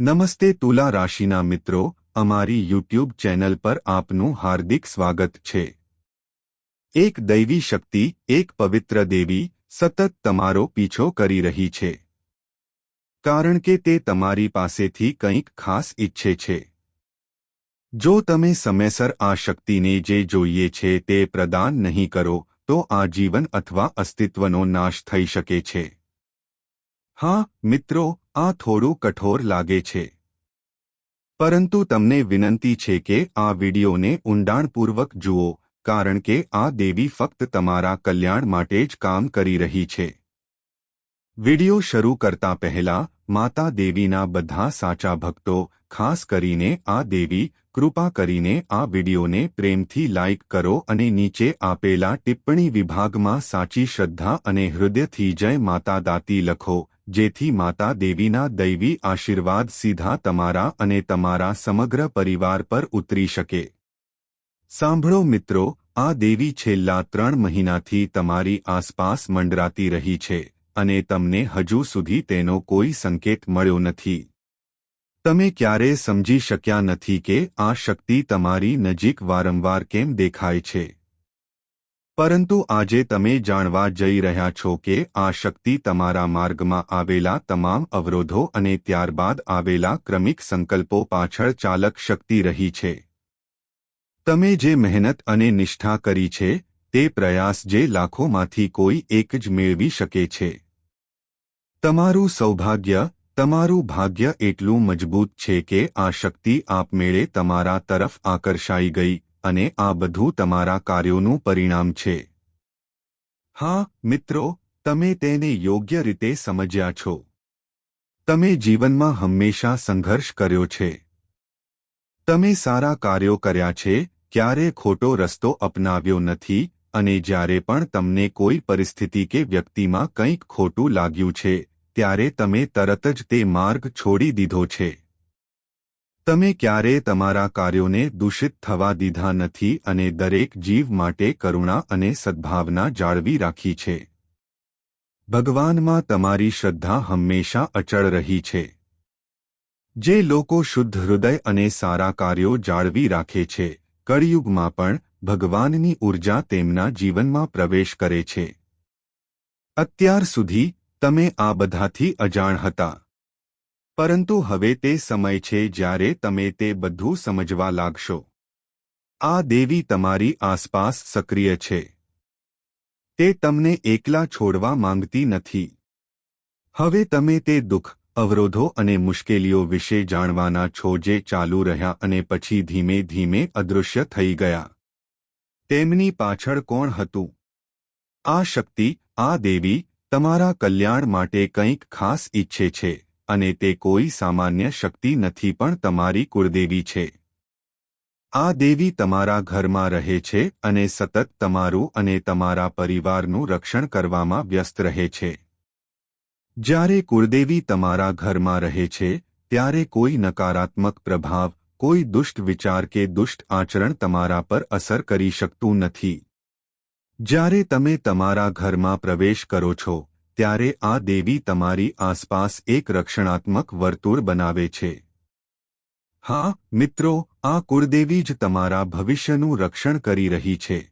નમસ્તે તુલા રાશિના મિત્રો, અમારી યુટ્યુબ ચેનલ પર આપનું હાર્દિક સ્વાગત છે. એક દૈવી શક્તિ, એક પવિત્ર દેવી, સતત તમારો પીછો કરી રહી છે. કારણ કે તે તમારી પાસેથી કંઈક ખાસ ઈચ્છે છે. જો તમે સમયસર આ શક્તિને જે જોઈએ છે તે પ્રદાન નહીં કરો, તો આ જીવન અથવા અસ્તિત્વનો નાશ થઈ શકે છે. હા, મિત્રો આ થોડું કઠોર લાગે છે. પરંતુ તમને વિનંતી છે કે આ વિડિયોને ઊંડાણપૂર્વક જુઓ, કારણ કે આ દેવી ફક્ત તમારા કલ્યાણ માટે જ કામ કરી રહી છે. વિડિયો શરૂ કરતા પહેલા, માતા દેવીના બધા સાચા ભક્તો, ખાસ કરીને આ દેવી, કૃપા કરીને આ વિડીયોને પ્રેમથી લાઇક કરો અને નીચે આપેલા ટિપ્પણી વિભાગમાં સાચી શ્રદ્ધા અને હૃદયથી જય માતા દાતી લખો. જેથી માતા દેવીના દૈવી આશીર્વાદ સીધા તમારા અને તમારા સમગ્ર પરિવાર પર ઉતરી શકે. સાંભળો મિત્રો, આ દેવી છેલ્લા ત્રણ મહિનાથી તમારી આસપાસ મંડરાતી રહી છે અને તમને હજુ સુધી તેનો કોઈ સંકેત મળ્યો નથી. તમે ક્યારે સમજી શક્યા નથી કે આ શક્તિ તમારી નજીક વારંવાર કેમ દેખાય છે? પરંતુ આજે તમે જાણવા જઈ રહ્યા છો કે આ શક્તિ તમારા માર્ગમાં આવેલા તમામ અવરોધો અને ત્યારબાદ આવેલા ક્રમિક સંકલ્પો પાછળ ચાલક શક્તિ રહી છે. તમે જે મહેનત અને નિષ્ઠા કરી છે, તે પ્રયાસ જે લાખોમાંથી કોઈ એક જ મેળવી શકે છે. તમારું સૌભાગ્ય, તમારું ભાગ્ય એટલું મજબૂત છે કે આ શક્તિ આપમેળે તમારા તરફ આકર્ષાઈ ગઈ. અને આ બધું તમારા કાર્યોનું પરિણામ છે. હા, મિત્રો, તમે તેને યોગ્ય રીતે સમજ્યા છો. તમે જીવનમાં હંમેશા સંઘર્ષ કર્યો છે. તમે સારા કાર્યો કર્યા છે, ક્યારે ખોટો રસ્તો અપનાવ્યો નથી અને જ્યારે પણ તમને કોઈ પરિસ્થિતિ કે વ્યક્તિમાં કંઈક ખોટું લાગ્યું છે, ત્યારે તમે તરત જ તે માર્ગ છોડી દીધો છે. તમે ક્યારે તમારા કાર્યોને દૂષિત થવા દીધા નથી અને દરેક જીવ માટે કરુણા અને સદ્ભાવના જાળવી રાખી છે. ભગવાનમાં તમારી શ્રદ્ધા હંમેશા અચળ રહી છે. જે લોકો શુદ્ધ હૃદય અને સારા કાર્યો જાળવી રાખે છે, કળિયુગમાં પણ ભગવાનની ઊર્જા તેમના જીવનમાં પ્રવેશ કરે છે. અત્યાર સુધી તમે આ બધાથી અજાણ હતા. પરંતુ હવે તે સમય છે જ્યારે તમે તે બધું સમજવા લાગશો. આ દેવી તમારી આસપાસ સક્રિય છે. તે તમને એકલા છોડવા માંગતી નથી. હવે તમે તે દુઃખ, અવરોધો અને મુશ્કેલીઓ વિશે જાણવાના છો જે ચાલુ રહ્યા અને પછી ધીમે ધીમે અદૃશ્ય થઈ ગયા. તેમની પાછળ કોણ હતું? આ શક્તિ, આ દેવી, તમારા કલ્યાણ માટે કંઈક ખાસ ઈચ્છે છે. અને તે કોઈ સામાન્ય શક્તિ નથી પણ તમારી કુળદેવી છે. આ દેવી તમારા ઘરમાં રહે છે અને સતત તમારું અને તમારા પરિવારનું રક્ષણ કરવામાં વ્યસ્ત રહે છે. જ્યારે કુળદેવી તમારા ઘરમાં રહે છે, ત્યારે કોઈ નકારાત્મક પ્રભાવ, કોઈ દુષ્ટ વિચાર કે દુષ્ટ આચરણ તમારા પર અસર કરી શકતું નથી. જ્યારે તમે તમારા ઘરમાં પ્રવેશ કરો છો ત્યારે આ દેવી તમારી આસપાસ એક રક્ષણાત્મક વર્તુળ બનાવે છે. હા, મિત્રો, આ કુળદેવી જ તમારા ભવિષ્યનું રક્ષણ કરી રહી છે.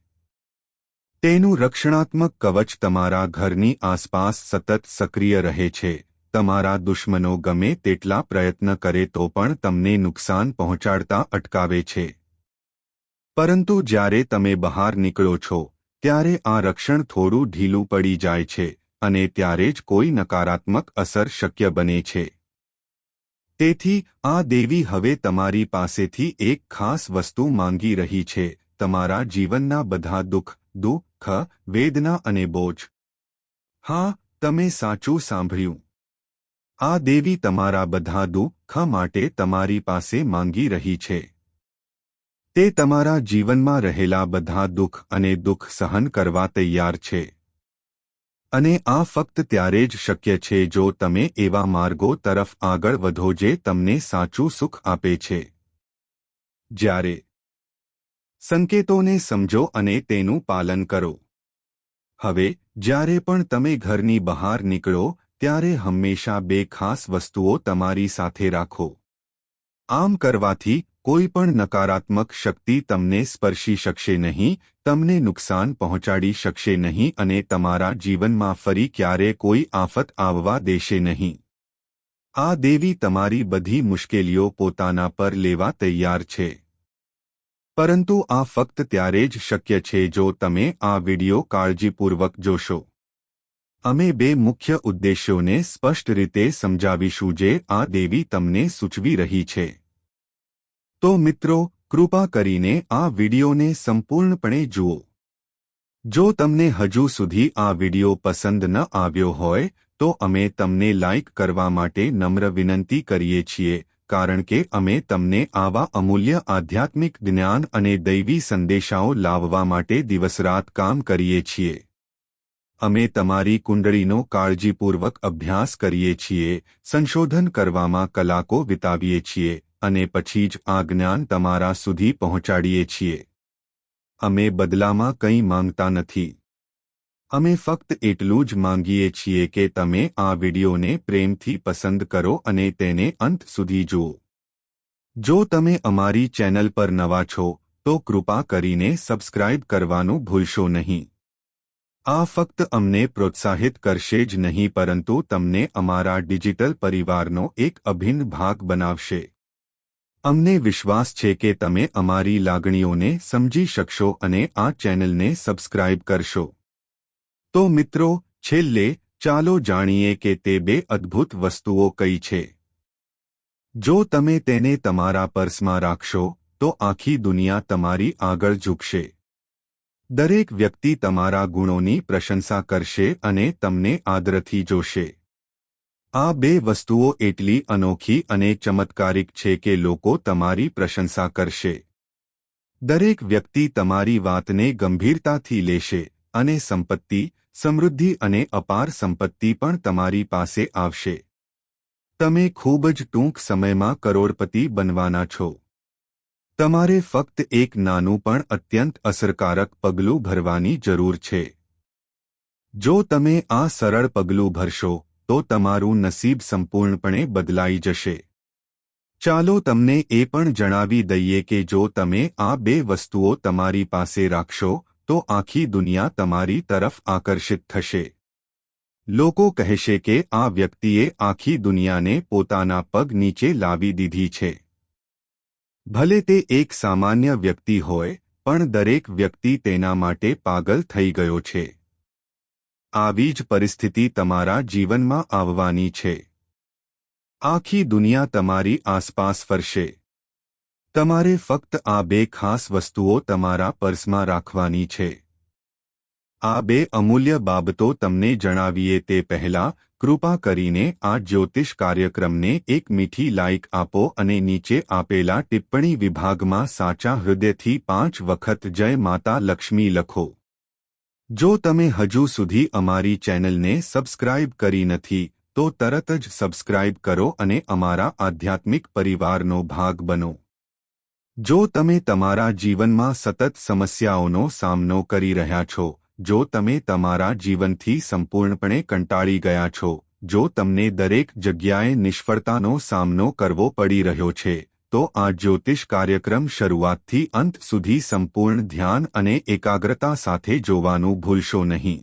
તેનું રક્ષણાત્મક કવચ તમારા ઘરની આસપાસ સતત સક્રિય રહે છે. તમારા દુશ્મનો ગમે તેટલા પ્રયત્ન કરે તો પણ તમને નુકસાન પહોંચાડતા અટકાવે છે. પરંતુ જ્યારે તમે બહાર નીકળો છો, ત્યારે આ રક્ષણ થોડું ઢીલું પડી જાય છે. અને ત્યારે જ કોઈ નકારાત્મક અસર શક્ય બને છે. તેથી, આ દેવી હવે તમારી પાસેથી એક ખાસ વસ્તુ માંગી રહી છે, તમારા જીવનના બધા દુઃખ દુઃખ, વેદના અને બોજ. હા, તમે સાચું સાંભળ્યું. આ દેવી તમારા બધા દુઃખ માટે તમારી પાસે માંગી રહી છે. તે તમારા જીવનમાં રહેલા બધા દુઃખ અને દુઃખ સહન કરવા તૈયાર છે. અને આ ફક્ત ત્યારે જ શક્ય છે જો તમે એવા માર્ગો તરફ આગળ વધો જે તમને સાચું સુખ આપે છે. જ્યારે સંકેતોને સમજો અને તેનું પાલન કરો. હવે, જ્યારે પણ તમે ઘરની બહાર નીકળો, ત્યારે હંમેશા બે ખાસ વસ્તુઓ તમારી સાથે રાખો. આમ કરવાથી કોઈ પણ નકારાત્મક શક્તિ તમને સ્પર્શી શકશે નહીં, તમને નુકસાન પહોંચાડી શકશે નહીં અને તમારા જીવનમાં ફરી ક્યારે કોઈ આફત આવવા દેશે નહીં. આ દેવી તમારી બધી મુશ્કેલીઓ પોતાના પર લેવા તૈયાર છે. પરંતુ આ ફક્ત ત્યારે જ શક્ય છે જો તમે આ વિડિયો કાળજીપૂર્વક જોશો. અમે બે મુખ્ય ઉદ્દેશ્યોને સ્પષ્ટ રીતે સમજાવીશું જે આ દેવી તમને સૂચવી રહી છે. તો મિત્રો, કૃપા કરીને આ વિડિયોને સંપૂર્ણપણે જુઓ. જો તમને હજુ સુધી આ વીડિયો પસંદ ન આવ્યો હોય, તો અમે તમને લાઇક કરવા માટે નમ્ર વિનંતી કરીએ છીએ, કારણ કે અમે તમને આવા અમૂલ્ય આધ્યાત્મિક જ્ઞાન અને દૈવી સંદેશાઓ લાવવા માટે દિવસરાત કામ કરીએ છીએ. અમે તમારી કુંડળીનો કાળજીપૂર્વક અભ્યાસ કરીએ છીએ, સંશોધન કરવામાં કલાકો વિતાવીએ છીએ અને પછી જ આ જ્ઞાન તમારા સુધી પહોંચાડીએ છીએ. અમે બદલામાં કંઈ માંગતા નથી. અમે ફક્ત એટલું જ માંગીએ છીએ કે તમે આ વિડિયોને પ્રેમથી પસંદ કરો અને તેને અંત સુધી જુઓ. જો તમે અમારી ચેનલ પર નવા છો, તો કૃપા કરીને સબસ્ક્રાઇબ કરવાનું ભૂલશો નહીં. આ ફક્ત અમને પ્રોત્સાહિત કરશે જ નહીં, પરંતુ તમને અમારા ડિજિટલ પરિવારનો એક અભિન્ન ભાગ બનાવશે. અમને વિશ્વાસ છે કે તમે અમારી લાગણીઓને સમજી શકશો અને આ ચેનલને સબસ્ક્રાઇબ કરશો. તો મિત્રો, છેલ્લે ચાલો જાણીએ કે તે બે અદ્ભુત વસ્તુઓ કઈ છે. જો તમે તેને તમારા પર્સમાં રાખશો, તો આખી દુનિયા તમારી આગળ ઝૂકશે. દરેક વ્યક્તિ તમારા ગુણોની પ્રશંસા કરશે અને તમને આદરથી જોશે. આ બે વસ્તુઓ એટલી અનોખી અને ચમત્કારિક છે કે લોકો તમારી પ્રશંસા કરશે. દરેક વ્યક્તિ તમારી વાતને ગંભીરતાથી લેશે અને સંપત્તિ, સમૃદ્ધિ અને અપાર સંપત્તિ પણ તમારી પાસે આવશે. તમે ખૂબ જ ટૂંક સમયમાં કરોડપતિ બનવાના છો. તમારે ફક્ત એક નાનું પણ અત્યંત અસરકારક પગલું ભરવાની જરૂર છે. જો તમે આ સરળ પગલું ભરશો તો તમારું નસીબ સંપૂર્ણપણે બદલાઈ જશે. ચાલો તમને એ પણ જણાવી દઈએ કે જો તમે આ બે વસ્તુઓ તમારી પાસે રાખશો, તો આખી દુનિયા તમારી તરફ આકર્ષિત થશે. લોકો કહેશે કે આ વ્યક્તિએ આખી દુનિયાને પોતાના પગ નીચે લાવી દીધી છે. ભલે તે એક સામાન્ય વ્યક્તિ હોય, પણ દરેક વ્યક્તિ તેના માટે પાગલ થઈ ગયો છે. આવી જ પરિસ્થિતિ તમારા જીવનમાં આવવાની છે. આખી દુનિયા તમારી આસપાસ ફરશે. તમારે ફક્ત આ બે ખાસ વસ્તુઓ તમારા પર્સમાં રાખવાની છે. આ બે અમૂલ્ય બાબતો તમને જણાવીએ તે પહેલાં, કૃપા કરીને આ જ્યોતિષ કાર્યક્રમને એક મીઠી લાઇક આપો અને નીચે આપેલા ટિપ્પણી વિભાગમાં સાચા હૃદયથી પાંચ વખત જય માતા લક્ષ્મી લખો. જો તમે હજુ સુધી અમારી ચેનલને સબસ્ક્રાઇબ કરી નથી, તો તરત જ સબસ્ક્રાઇબ કરો અને અમારા આધ્યાત્મિક પરિવારનો ભાગ બનો. જો તમે તમારા જીવનમાં સતત સમસ્યાઓનો સામનો કરી રહ્યા છો, જો તમે તમારા જીવનથી સંપૂર્ણપણે કંટાળી ગયા છો, જો તમને દરેક જગ્યાએ નિષ્ફળતાનો સામનો કરવો પડી રહ્યો છે તો આ જ્યોતિષ કાર્યક્રમ શરૂઆતથી અંત સુધી સંપૂર્ણ ધ્યાન અને એકાગ્રતા સાથે જોવાનું ભૂલશો નહીં.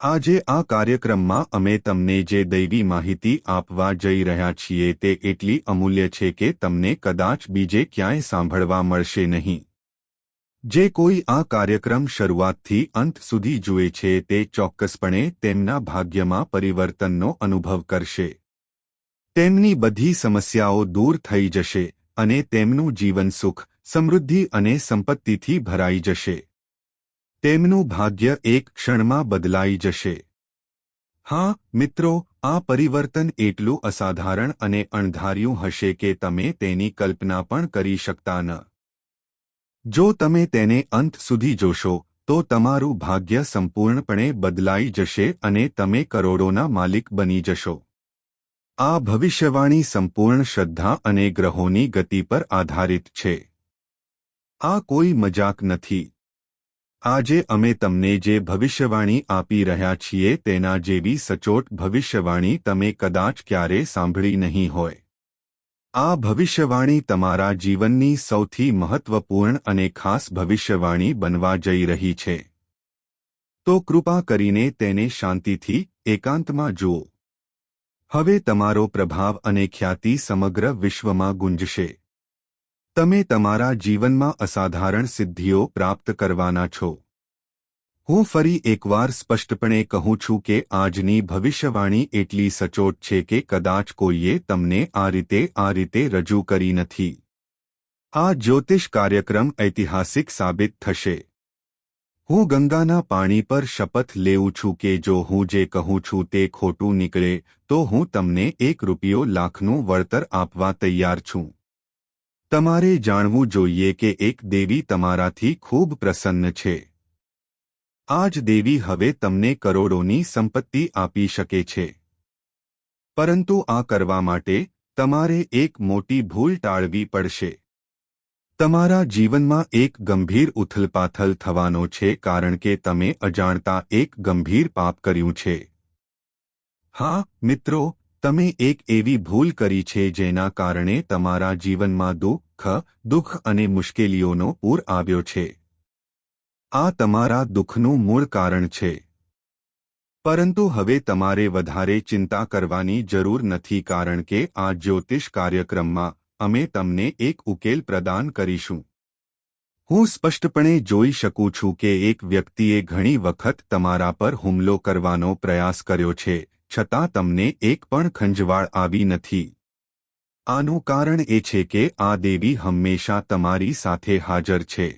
આજે આ કાર્યક્રમમાં અમે તમને જે દૈવી માહિતી આપવા જઈ રહ્યા છીએ તે એટલી અમૂલ્ય છે કે તમને કદાચ બીજે ક્યાંય સાંભળવા મળશે નહીં. જે કોઈ આ કાર્યક્રમ શરૂઆતથી અંત સુધી જુએ છે તે ચોક્કસપણે તેમના ભાગ્યમાં પરિવર્તનનો અનુભવ કરશે. તેમની બધી સમસ્યાઓ દૂર થઈ જશે અને તેમનું જીવન સુખ, સમૃદ્ધિ અને સંપત્તિથી ભરાઈ જશે. તેમનું ભાગ્ય એક ક્ષણમાં બદલાઈ જશે. હા, મિત્રો, આ પરિવર્તન એટલું અસાધારણ અને અણધાર્યું હશે કે તમે તેની કલ્પના પણ કરી શકતા ન. જો તમે તેને અંત સુધી જોશો, તો તમારું ભાગ્ય સંપૂર્ણપણે બદલાઈ જશે અને તમે કરોડોના માલિક બની જશો. આ ભવિષ્યવાણી સંપૂર્ણ શ્રદ્ધા અને ગ્રહોની ગતિ પર આધારિત છે. આ કોઈ મજાક નથી. આજે અમે તમને જે ભવિષ્યવાણી આપી રહ્યા છીએ તેના જેવી સચોટ ભવિષ્યવાણી તમે કદાચ ક્યારે સાંભળી નહીં હોય. આ ભવિષ્યવાણી તમારા જીવનની સૌથી મહત્વપૂર્ણ અને ખાસ ભવિષ્યવાણી બનવા જઈ રહી છે. તો કૃપા કરીને તેને શાંતિથી, એકાંતમાં જુઓ. હવે તમારો પ્રભાવ અને ખ્યાતિ સમગ્ર વિશ્વમાં ગુંજશે. તમે તમારા જીવનમાં અસાધારણ સિદ્ધિઓ પ્રાપ્ત કરવાના છો. હું ફરી એકવાર સ્પષ્ટપણે કહું છું કે આજની ભવિષ્યવાણી એટલી સચોટ છે કે કદાચ કોઈએ તમને આ રીતે આ રીતે રજૂ કરી નથી. આ જ્યોતિષ કાર્યક્રમ ઐતિહાસિક સાબિત થશે. હું ગંગાના પાણી પર શપથ લેઉં છું કે જો હું જે કહું છું તે ખોટું નીકળે, તો હું તમને એક રૂપિયો લાખનું વળતર આપવા તૈયાર છું. તમારે જાણવું જોઈએ કે એક દેવી તમારાથી ખૂબ પ્રસન્ન છે. આ જ દેવી હવે તમને કરોડોની સંપત્તિ આપી શકે છે. પરંતુ આ કરવા માટે તમારે એક મોટી ભૂલ ટાળવી પડશે. તમારા જીવનમાં એક ગંભીર ઉથલપાથલ થવાનો છે કારણ કે તમે અજાણતા એક ગંભીર પાપ કર્યું છે. હા, મિત્રો, તમે એક એવી ભૂલ કરી છે જેના કારણે તમારા જીવનમાં દુઃખ દુઃખ અને મુશ્કેલીઓનો પૂર આવ્યો છે. આ તમારા દુઃખનું મૂળ કારણ છે. પરંતુ હવે તમારે વધારે ચિંતા કરવાની જરૂર નથી કારણ કે આ જ્યોતિષ કાર્યક્રમમાં અમે તમને એક ઉકેલ પ્રદાન કરીશું. હું સ્પષ્ટપણે જોઈ શકું છું કે એક વ્યક્તિએ ઘણી વખત તમારા પર હુમલો કરવાનો પ્રયાસ કર્યો છે, છતાં તમને એક પણ ખંજવાળ આવી નથી. આનું કારણ એ છે કે આ દેવી હંમેશા તમારી સાથે હાજર છે.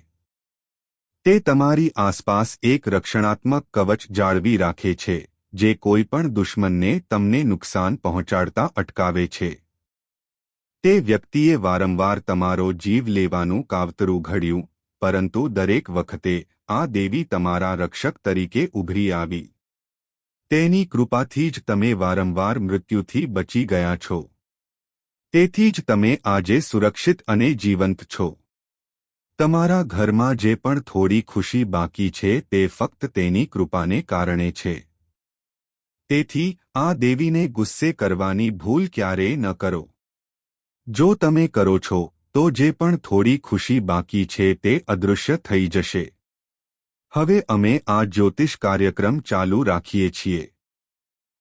તે તમારી આસપાસ એક રક્ષણાત્મક કવચ જાળવી રાખે છે, જે કોઈપણ દુશ્મનને તમને નુકસાન પહોંચાડતા અટકાવે છે. તે વ્યક્તિએ વારંવાર તમારો જીવ લેવાનું કાવતરું ઘડ્યું, પરંતુ દરેક વખતે આ દેવી તમારા રક્ષક તરીકે ઉભરી આવી. તેની કૃપાથી જ તમે વારંવાર મૃત્યુથી બચી ગયા છો. તેથી જ તમે આજે સુરક્ષિત અને જીવંત છો. તમારા ઘરમાં જે પણ થોડી ખુશી બાકી છે તે ફક્ત તેની કૃપાને કારણે છે. તેથી આ દેવીને ગુસ્સે કરવાની ભૂલ ક્યારેય ન કરો. જો તમે કરો છો, તો જે પણ થોડી ખુશી બાકી છે તે અદૃશ્ય થઈ જશે. હવે અમે આ જ્યોતિષ કાર્યક્રમ ચાલુ રાખીએ છીએ.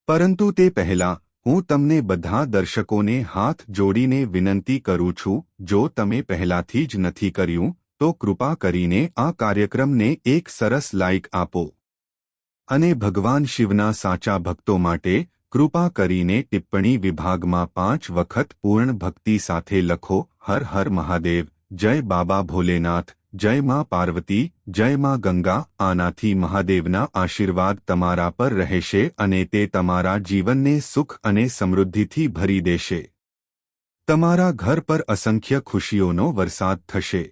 પરંતુ તે પહેલાં, હું તમને બધા દર્શકોને હાથ જોડીને વિનંતી કરું છું, જો તમે પહેલાથી જ નથી કર્યું, તો કૃપા કરીને આ કાર્યક્રમને એક સરસ લાઇક આપો. અને ભગવાન શિવના સાચા ભક્તો માટે કૃપા કરીને ટિપ્પણી વિભાગમાં પાંચ વખત પૂર્ણ ભક્તિ સાથે લખો, હર હર મહાદેવ, જય બાબા ભોલેનાથ, જય માં પાર્વતી, જય માં ગંગા, આનાથી મહાદેવના આશીર્વાદ તમારા પર રહેશે અને તે તમારા જીવનને સુખ અને સમૃદ્ધિથી ભરી દેશે. તમારા ઘર પર અસંખ્ય ખુશીઓનો વરસાદ થશે.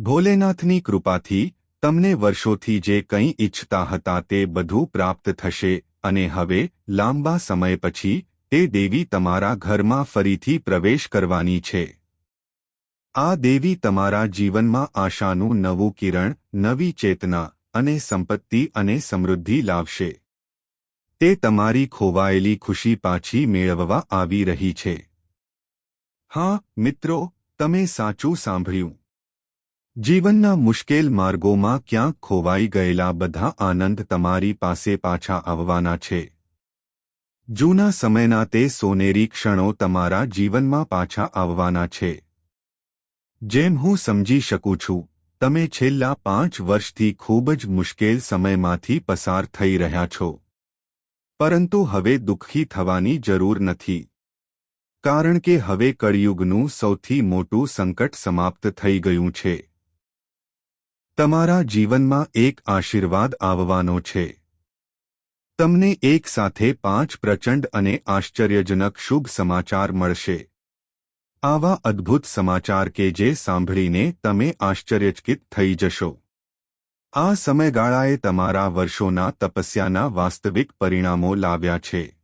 ભોલેનાથની કૃપાથી તમને વર્ષોથી જે કંઈ ઇચ્છતા હતા તે બધું પ્રાપ્ત થશે. અને હવે, લાંબા સમય પછી, તે દેવી તમારા ઘરમાં ફરીથી પ્રવેશ કરવાની છે. આ દેવી તમારા જીવનમાં આશાનું નવું કિરણ, નવી ચેતના, અને સંપત્તિ અને સમૃદ્ધિ લાવશે. તે તમારી ખોવાયેલી ખુશી પાછી મેળવવા આવી રહી છે. હા, મિત્રો, તમે સાચું સાંભળ્યું. જીવનના મુશ્કેલ માર્ગોમાં ક્યાંક ખોવાઈ ગયેલા બધા આનંદ તમારી પાસે પાછા આવવાના છે. જૂના સમયના તે સોનેરી ક્ષણો તમારા જીવનમાં પાછા આવવાના છે. જેમ હું સમજી શકું છું, તમે છેલ્લા પાંચ વર્ષથી ખૂબ જ મુશ્કેલ સમયમાંથી પસાર થઈ રહ્યા છો. પરંતુ હવે દુઃખી થવાની જરૂર નથી. કારણ કે હવે કળિયુગનું સૌથી મોટું સંકટ સમાપ્ત થઈ ગયું છે. તમારા જીવનમાં એક આશીર્વાદ આવવાનો છે. તમને એક સાથે પાંચ પ્રચંડ અને આશ્ચર્યજનક શુભ સમાચાર મળશે. આવા અદ્ભુત સમાચાર કે જે સાંભળીને તમે આશ્ચર્યચકિત થઈ જશો. આ સમયગાળાએ તમારા વર્ષોના તપસ્યાના વાસ્તવિક પરિણામો લાવ્યા છે.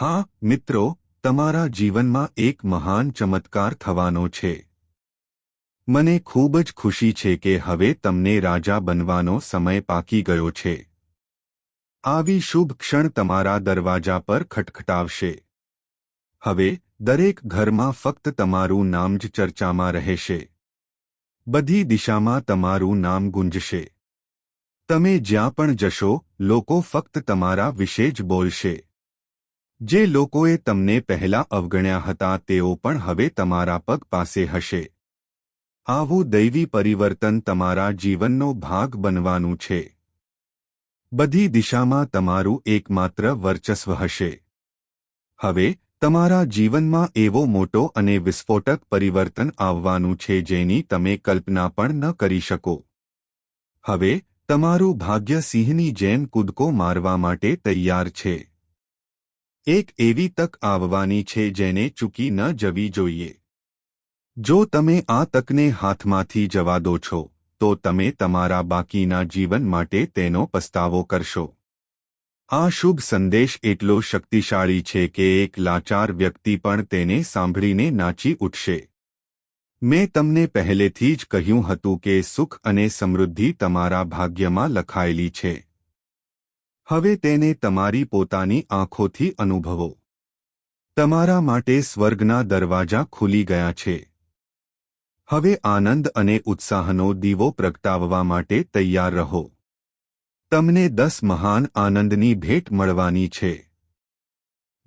હા, મિત્રો, તમારા જીવનમાં એક મહાન ચમત્કાર થવાનો છે. મને ખૂબ જ ખુશી છે કે હવે તમને રાજા બનવાનો સમય પાકી ગયો છે. આવી શુભ ક્ષણ તમારા દરવાજા પર ખટખટાવશે. હવે, દરેક ઘરમાં ફક્ત તમારું નામ જ ચર્ચામાં રહેશે. બધી દિશામાં તમારું નામ ગુંજશે. તમે જ્યાં પણ જશો, લોકો ફક્ત તમારા વિશે જ બોલશે. જે લોકોએ તમને પહેલા અવગણ્યા હતા તેઓ પણ હવે તમારા પગ પાસે હશે. આવું દૈવી પરિવર્તન તમારા જીવનનો ભાગ બનવાનું છે. બધી દિશામાં તમારું એકમાત્ર વર્ચસ્વ હશે. હવે, તમારા જીવનમાં એવો મોટો અને વિસ્ફોટક પરિવર્તન આવવાનું છે જેની તમે કલ્પના પણ ન કરી શકો. હવે, તમારું ભાગ્ય સિંહની જેમ કૂદકો મારવા માટે તૈયાર છે. એક એવી તક આવવાની છે જેને ચૂકી ન જવી જોઈએ. જો તમે આ તકને હાથમાંથી જવા દો છો, તો તમે તમારા બાકીના જીવન માટે તેનો પસ્તાવો કરશો. આ શુભ સંદેશ એટલો શક્તિશાળી છે કે એક લાચાર વ્યક્તિ પણ તેને સાંભળીને નાચી ઉઠશે. મેં તમને પહેલેથી જ કહ્યું હતું કે સુખ અને સમૃદ્ધિ તમારા ભાગ્યમાં લખાયેલી છે. હવે તેને તમારી પોતાની આંખોથી અનુભવો. તમારા માટે સ્વર્ગના દરવાજા ખુલી ગયા છે. હવે આનંદ અને ઉત્સાહનો દીવો પ્રગટાવવા માટે તૈયાર રહો. તમને દસ મહાન આનંદની ભેટ મળવાની છે.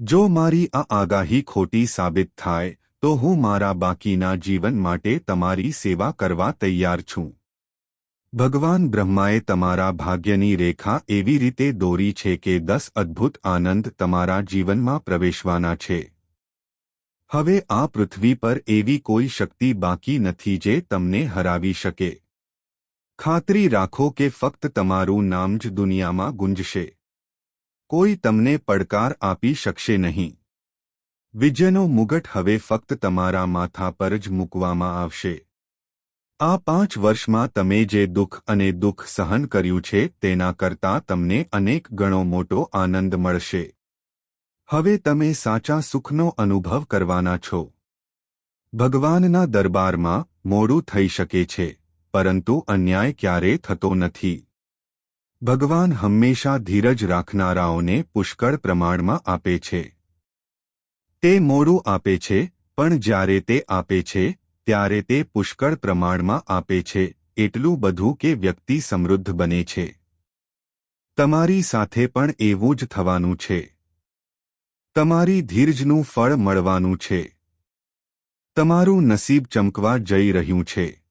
જો મારી આ આગાહી ખોટી સાબિત થાય, તો હું મારા બાકીના જીવન માટે તમારી સેવા કરવા તૈયાર છું. ભગવાન બ્રહ્માએ તમારા ભાગ્યની રેખા એવી રીતે દોરી છે કે દસ અદ્ભુત આનંદ તમારા જીવનમાં પ્રવેશવાના છે. હવે આ પૃથ્વી પર એવી કોઈ શક્તિ બાકી નથી જે તમને હરાવી શકે. ખાતરી રાખો કે ફક્ત તમારું નામ જ દુનિયામાં ગુંજશે. કોઈ તમને પડકાર આપી શકશે નહીં. વિજયનો મુગટ હવે ફક્ત તમારા માથા પર જ મૂકવામાં આવશે. આ પાંચ વર્ષમાં તમે જે દુઃખ અને દુઃખ સહન કર્યું છે તેના કરતાં તમને અનેક ગણો મોટો આનંદ મળશે. હવે તમે સાચા સુખનો અનુભવ કરવાના છો. ભગવાનના દરબારમાં મોડું થઈ શકે છે, પરંતુ અન્યાય ક્યારે થતો નથી. ભગવાન હંમેશા ધીરજ રાખનારાઓને પુષ્કળ પ્રમાણમાં આપે છે. તે મોડું આપે છે, પણ જ્યારે તે આપે છે, ત્યારે તે પુષ્કળ પ્રમાણમાં આપે છે, એટલું બધું કે વ્યક્તિ સમૃદ્ધ બને છે. તમારી સાથે પણ એવું જ થવાનું છે. તમારી ધીરજનું ફળ મળવાનું છે. તમારું નસીબ ચમકવા જઈ રહ્યું છે.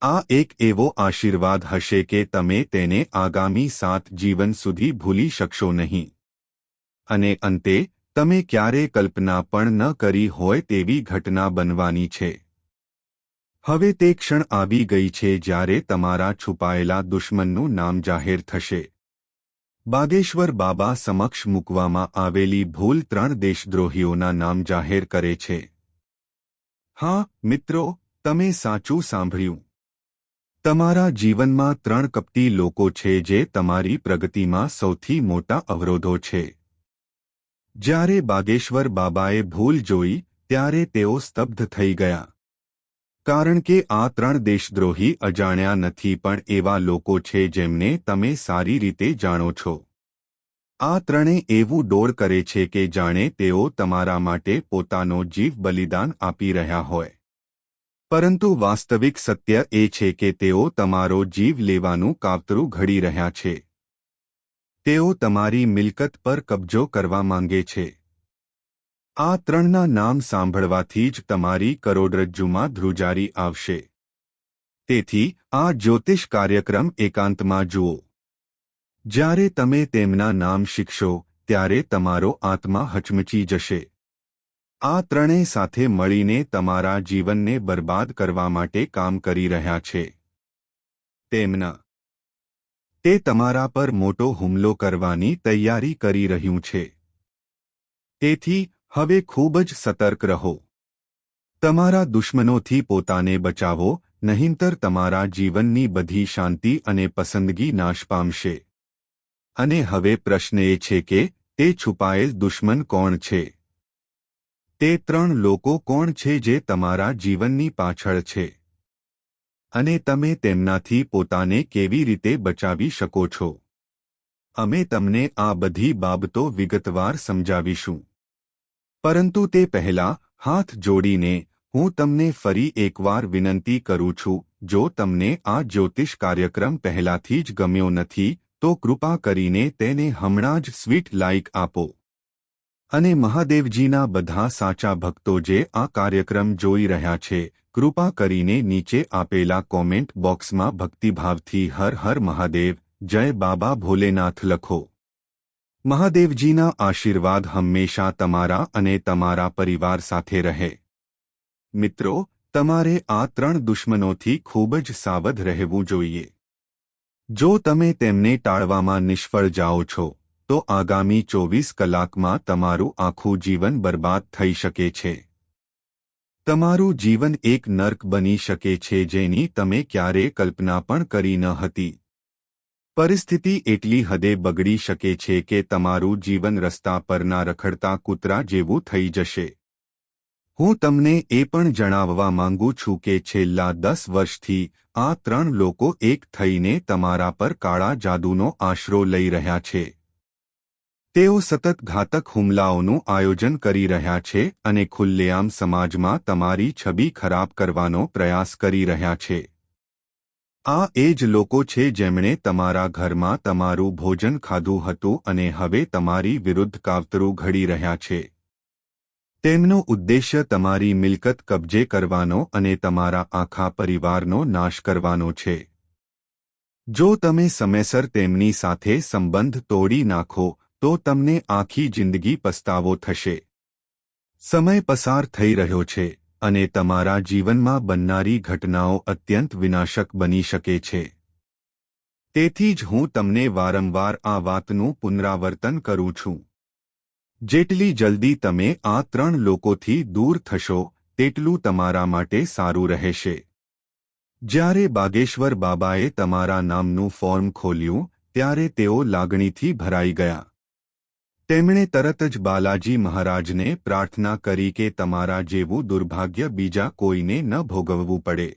આ એક એવો આશીર્વાદ હશે કે તમે તેને આગામી સાત જીવન સુધી ભૂલી શકશો નહીં. અને અંતે, તમે ક્યારે કલ્પના પણ ન કરી હોય તેવી ઘટના બનવાની છે. હવે તે ક્ષણ આવી ગઈ છે જ્યારે તમારા છુપાયેલા દુશ્મનનું નામ જાહેર થશે. બાગેશ્વર બાબા સમક્ષ મૂકવામાં આવેલી ભૂલ ત્રણ દેશદ્રોહીઓના નામ જાહેર કરે છે. હા, મિત્રો, તમે સાચું સાંભળ્યું. તમારા જીવનમાં ત્રણ કપટી લોકો છે જે તમારી પ્રગતિમાં સૌથી મોટા અવરોધો છે. જ્યારે બાગેશ્વર બાબાએ ભૂલ જોઈ, ત્યારે તેઓ સ્તબ્ધ થઈ ગયા. કારણ કે આ ત્રણ દેશદ્રોહી અજાણ્યા નથી પણ એવા લોકો છે જેમને તમે સારી રીતે જાણો છો. આ ત્રણે એવું ડોળ કરે છે કે જાણે તેઓ તમારા માટે પોતાનો જીવ બલિદાન આપી રહ્યા હોય. પરંતુ વાસ્તવિક સત્ય એ છે કે તેઓ તમારો જીવ લેવાનું કાવતરું ઘડી રહ્યા છે. તેઓ તમારી મિલકત પર કબજો કરવા માંગે છે. આ ત્રણના નામ સાંભળવાથી જ તમારી કરોડરજ્જુમાં ધ્રુજારી આવશે. તેથી, આ જ્યોતિષ કાર્યક્રમ એકાંતમાં જુઓ. જ્યારે તમે તેમના નામ શીખશો, ત્યારે તમારો આત્મા હચમચી જશે. આ ત્રણેય સાથે મળીને તમારા જીવનને બરબાદ કરવા માટે કામ કરી રહ્યા છે. તેમના. તે તમારા પર મોટો હુમલો કરવાની તૈયારી કરી રહ્યું છે. તેથી હવે ખૂબ જ સતર્ક રહો. તમારા દુશ્મનોથી પોતાને બચાવો, નહીંતર તમારા જીવનની બધી શાંતિ અને પસંદગી નાશ પામશે. અને હવે પ્રશ્ન એ છે કે, તે છુપાયેલ દુશ્મન કોણ છે? તે ત્રણ લોકો કોણ છે જે તમારા જીવનની પાછળ છે? અને તમે તેમનાથી પોતાને કેવી રીતે બચાવી શકો છો? અમે તમને આ બધી બાબતો વિગતવાર સમજાવીશું. પરંતુ તે પહેલા હાથ જોડીને હું તમને ફરી એકવાર વિનંતી કરું છું, જો તમને આ જ્યોતિષ કાર્યક્રમ પહેલાથી જ ગમ્યો નથી, તો કૃપા કરીને તેને હમણાં જ સ્વીટ લાઇક આપો. અને મહાદેવજીના બધા સાચા ભક્તો જે આ કાર્યક્રમ જોઈ રહ્યા છે, કૃપા કરીને નીચે આપેલા કોમેન્ટ બોક્સમાં ભક્તિભાવથી હર હર મહાદેવ, જય બાબા ભોલેનાથ લખો. મહાદેવજીના આશીર્વાદ હંમેશા તમારા અને તમારા પરિવાર સાથે રહે. મિત્રો, તમારે આ ત્રણ દુશ્મનોથી ખૂબ જ સાવધ રહેવું જોઈએ. જો તમે તેમને ટાળવામાં નિષ્ફળ જાઓ છો, તો આગામી ચોવીસ કલાકમાં તમારું આખું જીવન બરબાદ થઈ શકે છે. તમારું જીવન એક નર્ક બની શકે છે જેની તમે ક્યારે કલ્પના પણ કરી ન હતી. પરિસ્થિતિ એટલી હદે બગડી શકે છે કે તમારું જીવન રસ્તા પરના રખડતા કૂતરા જેવું થઈ જશે. હું તમને એ પણ જણાવવા માંગુ છું કે છેલ્લા દસ વર્ષથી આ ત્રણ લોકો એક થઈને તમારા પર કાળા જાદુનો આશરો લઈ રહ્યા છે. તેઓ સતત ઘાતક હુમલાઓનું આયોજન કરી રહ્યા છે અને ખુલ્લેઆમ સમાજમાં તમારી છબી ખરાબ કરવાનો પ્રયાસ કરી રહ્યા છે. આ એ જ લોકો છે જેમણે તમારા ઘરમાં તમારું ભોજન ખાધું હતું અને હવે તમારી વિરુદ્ધ કાવતરું ઘડી રહ્યા છે. તેમનો ઉદ્દેશ્ય તમારી મિલકત કબજે કરવાનો અને તમારા આખા પરિવારનો નાશ કરવાનો છે. જો તમે સમયસર તેમની સાથે સંબંધ તોડી નાખો, તો તમને આખી જિંદગી પસ્તાવો થશે. સમય પસાર થઈ રહ્યો છે. અને તમારા જીવનમાં બનનારી ઘટનાઓ અત્યંત વિનાશક બની શકે છે. તેથી જ હું તમને વારંવાર આ વાતનું પુનરાવર્તન કરું છું. જેટલી જલ્દી તમે આ ત્રણ લોકોથી દૂર થશો, તેટલું તમારા માટે સારું રહેશે. જ્યારે બાગેશ્વર બાબાએ તમારા નામનું ફોર્મ ખોલ્યું, ત્યારે તેઓ લાગણીથી ભરાઈ ગયા. તેમણે તરત જ બાલાજી મહારાજને પ્રાર્થના કરી કે તમારા જેવું દુર્ભાગ્ય બીજા કોઈને ન ભોગવવું પડે.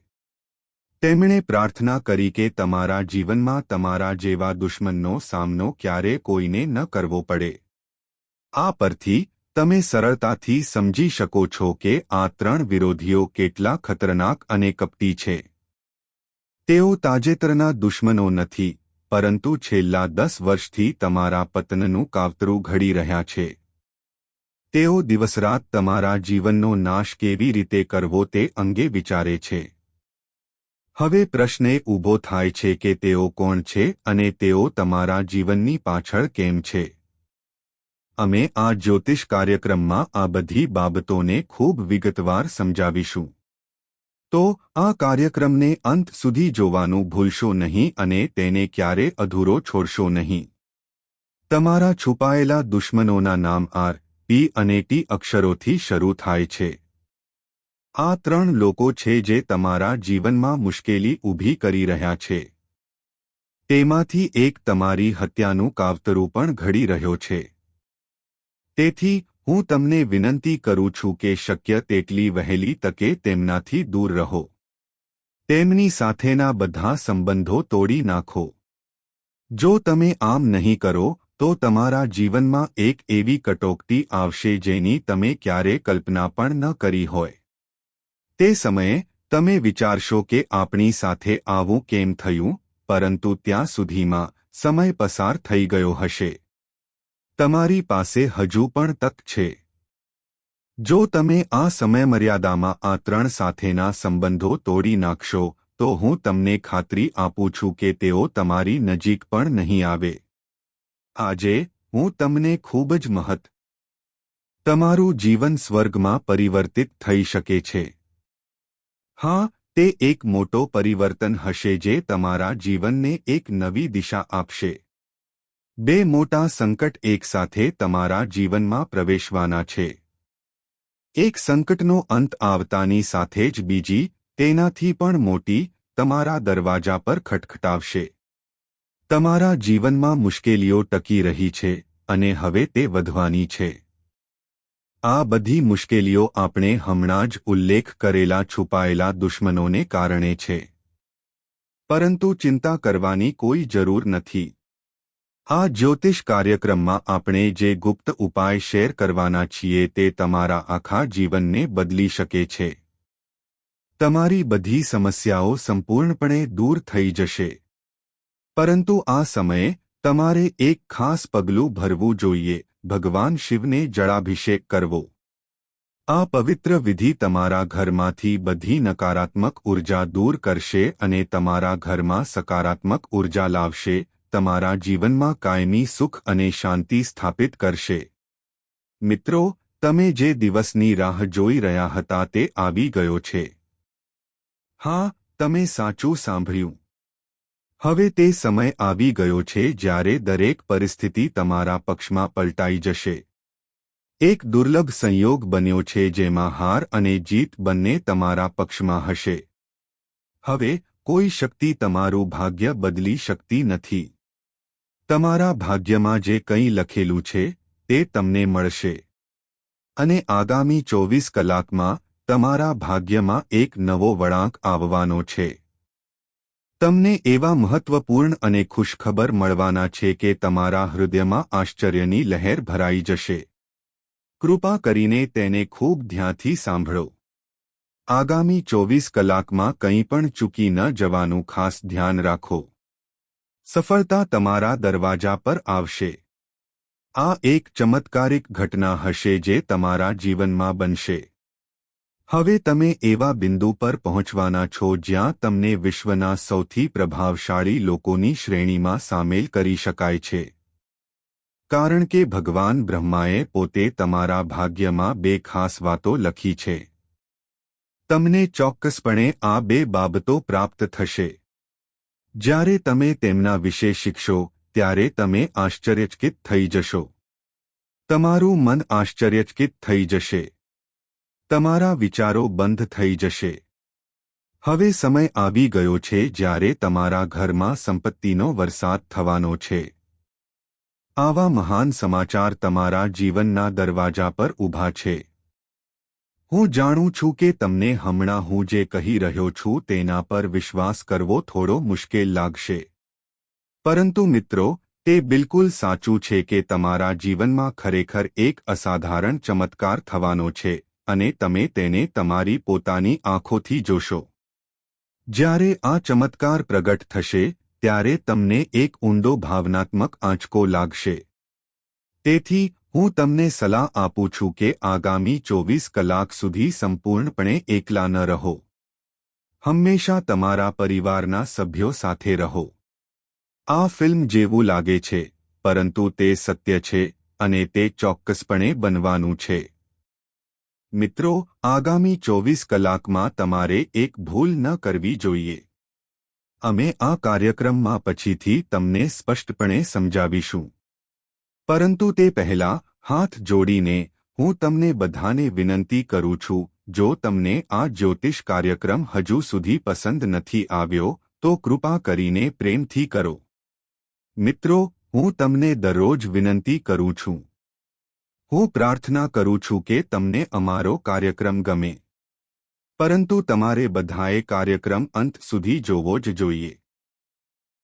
તેમણે પ્રાર્થના કરી કે તમારા જીવનમાં તમારા જેવા દુશ્મનનો સામનો ક્યારે કોઈને ન કરવો પડે. આ પરથી તમે સરળતાથી સમજી શકો છો કે આ ત્રણ વિરોધીઓ કેટલા ખતરનાક અને કપટી છે. તેઓ તાજેતરના દુશ્મનો નથી. પરંતુ છેલ્લા દસ વર્ષથી તમારા પતનનું કાવતરું ઘડી રહ્યા છે. તેઓ દિવસરાત તમારા જીવનનો નાશ કેવી રીતે કરવો તે અંગે વિચારે છે. હવે પ્રશ્ન ઊભો થાય છે કે તેઓ કોણ છે અને તેઓ તમારા જીવનની પાછળ કેમ છે. અમે આ જ્યોતિષ કાર્યક્રમમાં આ બધી બાબતોને ખૂબ વિગતવાર સમજાવીશું. તો આ કાર્યક્રમને અંત સુધી જોવાનું ભૂલશો નહીં અને તેને ક્યારે અધૂરો છોડશો નહીં. તમારા છુપાયેલા દુશ્મનોના નામ આર, પી અને ટી અક્ષરોથી શરૂ થાય છે. આ ત્રણ લોકો છે જે તમારા જીવનમાં મુશ્કેલી ઊભી કરી રહ્યા છે. તેમાંથી એક તમારી હત્યાનું કાવતરું પણ ઘડી રહ્યો છે. તેથી હું તમને વિનંતી કરું છું કે શક્ય તેટલી વહેલી તકે તેમનાથી દૂર રહો. તેમની સાથેના બધા સંબંધો તોડી નાખો. જો તમે આમ નહીં કરો, તો તમારા જીવનમાં એક એવી કટોકટી આવશે જેની તમે ક્યારે કલ્પના પણ ન કરી હોય. તે સમયે, તમે વિચારશો કે આપણી સાથે આવું કેમ થયું, પરંતુ ત્યાં સુધીમાં સમય પસાર થઈ ગયો હશે. તમારી પાસે હજુ પણ તક છે. જો તમે આ સમયમર્યાદામાં આ ત્રણ સાથેના સંબંધો તોડી નાખશો, તો હું તમને ખાતરી આપું છું કે તેઓ તમારી નજીક પણ નહીં આવે. આજે, હું તમને ખૂબ જ મહત્વ તમારું જીવન સ્વર્ગમાં પરિવર્તિત થઈ શકે છે. હા, તે એક મોટો પરિવર્તન હશે જે તમારા જીવનને એક નવી દિશા આપશે. બે મોટા સંકટ એકસાથે તમારા જીવનમાં પ્રવેશવાના છે. એક સંકટનો અંત આવતાની સાથે જ બીજી, તેનાથી પણ મોટી, તમારા દરવાજા પર ખટખટાવશે. તમારા જીવનમાં મુશ્કેલીઓ ટકી રહી છે અને હવે તે વધવાની છે. આ બધી મુશ્કેલીઓ આપણે હમણાં જ ઉલ્લેખ કરેલા છુપાયેલા દુશ્મનોને કારણે છે. પરંતુ ચિંતા કરવાની કોઈ જરૂર નથી. આ જ્યોતિષ કાર્યક્રમમાં આપણે જે ગુપ્ત ઉપાય શેર કરવાના છીએ તે તમારા આખા જીવનને બદલી શકે છે. તમારી બધી સમસ્યાઓ સંપૂર્ણપણે દૂર થઈ જશે. પરંતુ આ સમયે તમારે એક ખાસ પગલું ભરવું જોઈએ, ભગવાન શિવને જળાભિષેક કરવો. આ પવિત્ર વિધિ તમારા ઘરમાંથી બધી નકારાત્મક ઊર્જા દૂર કરશે અને તમારા ઘરમાં સકારાત્મક ઊર્જા લાવશે તમારા જીવનમાં કાયમી સુખ અને શાંતિ સ્થાપિત કરશે. મિત્રો, તમે જે દિવસની રાહ જોઈ રહ્યા હતા તે આવી ગયો છે. હા, તમે સાચું સાંભળ્યું. હવે તે સમય આવી ગયો છે જ્યારે દરેક પરિસ્થિતિ તમારા પક્ષમાં પલટાઈ જશે. એક દુર્લભ સંયોગ બન્યો છે જેમાં હાર અને જીત બંને તમારા પક્ષમાં હશે. હવે, કોઈ શક્તિ તમારું ભાગ્ય બદલી શકતી નથી. તમારા ભાગ્યમાં જે કંઈ લખેલું છે, તે તમને મળશે. અને આગામી ચોવીસ કલાકમાં તમારા ભાગ્યમાં એક નવો વળાંક આવવાનો છે. તમને એવા મહત્વપૂર્ણ અને ખુશખબર મળવાના છે કે તમારા હૃદયમાં આશ્ચર્યની લહેર ભરાઈ જશે. કૃપા કરીને તેને ખૂબ ધ્યાનથી સાંભળો. આગામી ચોવીસ કલાકમાં કંઈ પણ ચૂકી ન જવાનું ખાસ ધ્યાન રાખો. સફળતા તમારા દરવાજા પર આવશે. આ એક ચમત્કારિક ઘટના હશે જે તમારા જીવનમાં બનશે. હવે તમે એવા બિંદુ પર પહોંચવાના છો જ્યાં તમને વિશ્વના સૌથી પ્રભાવશાળી લોકોની શ્રેણીમાં સામેલ કરી શકાય છે. કારણ કે ભગવાન બ્રહ્માએ પોતે તમારા ભાગ્યમાં બે ખાસ વાતો લખી છે. તમને ચોક્કસપણે આ બે બાબતો પ્રાપ્ત થશે. જ્યારે તમે તેમના વિશે શીખશો, ત્યારે તમે આશ્ચર્યચકિત થઈ જશો. તમારું મન આશ્ચર્યચકિત થઈ જશે. તમારા વિચારો બંધ થઈ જશે. હવે સમય આવી ગયો છે જ્યારે તમારા ઘરમાં સંપત્તિનો વરસાદ થવાનો છે. આવા મહાન સમાચાર તમારા જીવનના દરવાજા પર ઊભા છે. હું જાણું છું કે તમને હમણાં હું જે કહી રહ્યો છું તેના પર વિશ્વાસ કરવો થોડો મુશ્કેલ લાગશે. પરંતુ મિત્રો, તે બિલકુલ સાચું છે કે તમારા જીવનમાં ખરેખર એક અસાધારણ ચમત્કાર થવાનો છે, અને તમે તેને તમારી પોતાની આંખોથી જોશો. જ્યારે આ ચમત્કાર પ્રગટ થશે, ત્યારે તમને એક ઊંડો ભાવનાત્મક આંચકો લાગશે. તેથી હું તમને સલાહ આપું છું કે આગામી ચોવીસ કલાક સુધી સંપૂર્ણપણે એકલા ન રહો. હંમેશા તમારા પરિવારના સભ્યો સાથે રહો. આ ફિલ્મ જેવું લાગે છે, પરંતુ તે સત્ય છે અને તે ચોક્કસપણે બનવાનું છે. મિત્રો, આગામી ચોવીસ કલાકમાં તમારે એક ભૂલ ન કરવી જોઈએ. અમે આ કાર્યક્રમમાં પછીથી તમને સ્પષ્ટપણે સમજાવીશું. પરંતુ તે પહેલા હાથ જોડીને હું તમને બધાને વિનંતી કરું છું, જો તમને આ જ્યોતિષ કાર્યક્રમ હજુ સુધી પસંદ નથી આવ્યો, તો કૃપા કરીને પ્રેમથી કરો. મિત્રો, હું તમને દરરોજ વિનંતી કરું છું. હું પ્રાર્થના કરું છું કે તમને અમારો કાર્યક્રમ ગમે. પરંતુ તમારે બધાએ કાર્યક્રમ અંત સુધી જોવો જ જોઈએ.